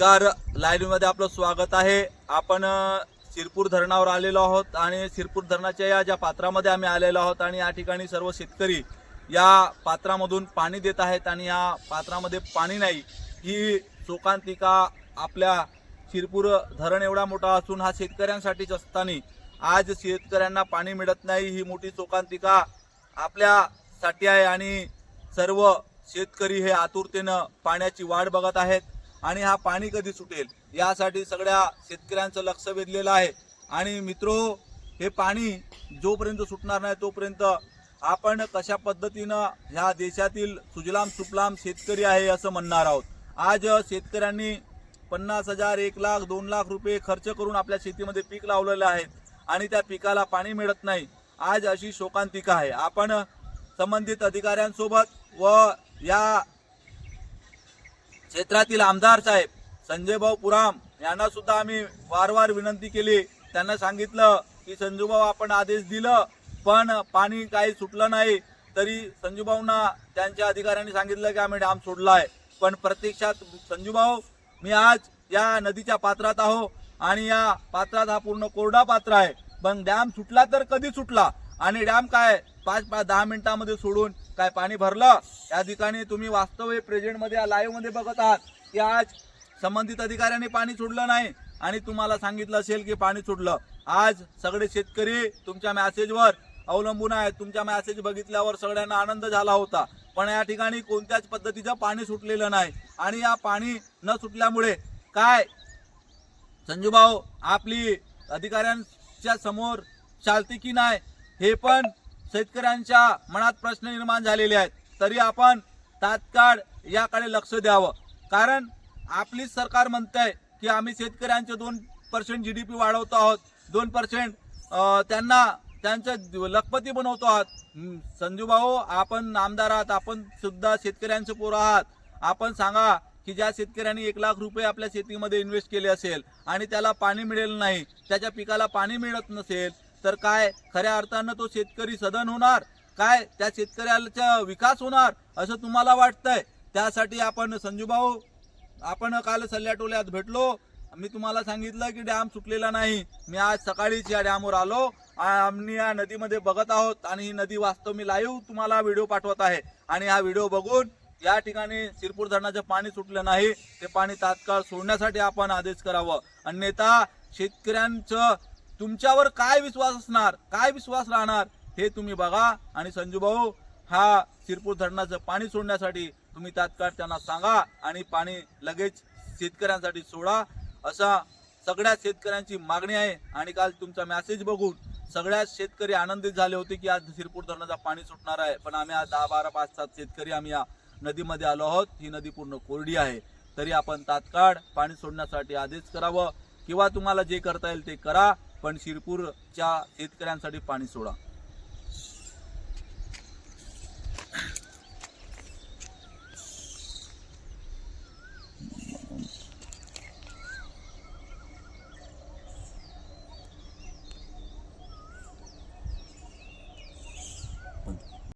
एल्गार लाईव्हमध्ये आपलं स्वागत आहे. आपण शिरपूर धरणावर आलेलो आहोत आणि शिरपूर धरणाच्या या ज्या पात्रामध्ये आम्ही आलेलो आहोत आणि या ठिकाणी सर्व शेतकरी या पात्रामधून पाणी देत आहेत आणि या पात्रामध्ये पाणी नाही ही शोकांतिका आपल्या शिरपूर धरण एवढा मोठा असून हा शेतकऱ्यांसाठीच असताना आज शेतकऱ्यांना पाणी मिळत नाही ही मोठी शोकांतिका आपल्यासाठी आहे आणि सर्व शेतकरी हे आतुरतेनं पाण्याची वाट बघत आहेत. आणि हा पाणी कधी सुटेल यासाठी सगळ्या शेतकऱ्यांचं लक्ष वेधलेलं आहे. आणि मित्रो हे पाणी जोपर्यंत सुटणार नाही तोपर्यंत आपण कशा पद्धतीनं ह्या देशातील सुजलाम सुफलाम शेतकरी आहे असं म्हणणार आहोत. आज शेतकऱ्यांनी पन्नास हजार एक लाख दोन लाख रुपये खर्च करून आपल्या शेतीमध्ये पीक लावलेलं आहे आणि त्या पिकाला पाणी मिळत नाही. आज अशी शोकांतिका आहे. आपण संबंधित अधिकाऱ्यांसोबत व या क्षेत्रातील आमदार साहेब संजयभाऊ पुराम यांना सुद्धा आम्ही वारंवार विनंती केली. त्यांना सांगितलं की संजूभाऊ आपण आदेश दिलं पण पाणी काही सुटलं नाही. तरी संजूभाऊंना त्यांच्या अधिकाऱ्यांनी सांगितलं की आम्ही डॅम सोडला आहे पण प्रत्यक्षात संजूभाऊ मी आज या नदीच्या पात्रात आहो आणि या पात्रात हा पूर्ण कोरडा पात्र आहे. पण डॅम सुटला तर कधी सुटला? आणि डॅम काय? पाच पाच दहा मिनिटांमध्ये सोडून काय पाणी भरलं? या ठिकाणी तुम्ही वास्तव प्रेझेंटमध्ये लाईव्हमध्ये बघत आहात की आज संबंधित अधिकाऱ्यांनी पाणी सोडलं नाही आणि तुम्हाला सांगितलं असेल की पाणी सोडलं. आज सगळे शेतकरी तुमच्या मॅसेजवर अवलंबून आहेत. तुमच्या मॅसेज बघितल्यावर सगळ्यांना आनंद झाला होता. पण या ठिकाणी कोणत्याच पद्धतीचं पाणी सुटलेलं नाही. आणि या पाणी न सुटल्यामुळे काय? संजूभाऊ आपली अधिकाऱ्यांच्या समोर चालते की नाही? हे पण शेतकऱ्यांच्या मनात प्रश्न निर्माण झालेले आहेत. तरी आपण तात्काळ याकडे लक्ष द्यावं. कारण आपलीच सरकार म्हणतंय की आम्ही शेतकऱ्यांचे दोन पर्सेंट जी डी पी वाढवतो आहोत. दोन पर्सेंट त्यांना त्यांचं लखपती बनवतो आहात. संजूभाऊ संजू भाऊ आपण आमदार आहात. आपण सुद्धा शेतकऱ्यांचे पोरं आहात. आपण सांगा की ज्या शेतकऱ्यांनी एक लाख रुपये आपल्या शेतीमध्ये इन्व्हेस्ट केले असेल आणि त्याला पाणी मिळेल नाही त्याच्या पिकाला पाणी मिळत नसेल तर काय खऱ्या अर्थानं तो शेतकरी सदन होणार? काय त्या शेतकऱ्याचा विकास होणार असं तुम्हाला वाटतंय? त्यासाठी आपण संजूभाऊ आपण काल सल्ल्याटोल्यात भेटलो. मी तुम्हाला सांगितलं की डॅम सुटलेला नाही. मी आज सकाळीच या डॅमवर आलो. आम्ही या नदीमध्ये बघत आहोत आणि ही नदी वास्तव मी लाईव्ह तुम्हाला व्हिडिओ पाठवत आहे. आणि हा व्हिडिओ बघून या ठिकाणी शिरपूर धरणाचं पाणी सुटलं नाही. ते पाणी तात्काळ सोडण्यासाठी आपण आदेश करावं. अन्यथा शेतकऱ्यांचं तुमच्यावर काय विश्वास असणार काय विश्वास राहणार हे तुम्ही बघा. आणि संजू भाऊ हा शिरपूर धरणाचं पाणी सोडण्यासाठी तुम्ही तात्काळ त्यांना सांगा आणि पाणी लगेच शेतकऱ्यांसाठी सोडा. असा सगळ्या शेतकऱ्यांची मागणी आहे. आणि काल तुमचा मेसेज बघून सगळ्याच शेतकरी आनंदित झाले होते की आज शिरपूर धरणाचा पाणी सुटणार आहे. पण आम्ही आज दहा बारा पाच सात शेतकरी आम्ही या नदीमध्ये आलो आहोत. ही नदी पूर्ण कोरडी आहे. तरी आपण तात्काळ पाणी सोडण्यासाठी आदेश करावं. किंवा तुम्हाला जे करता येईल ते करा. पण शिरपूरच्या शेतकऱ्यांसाठी पाणी सोडा.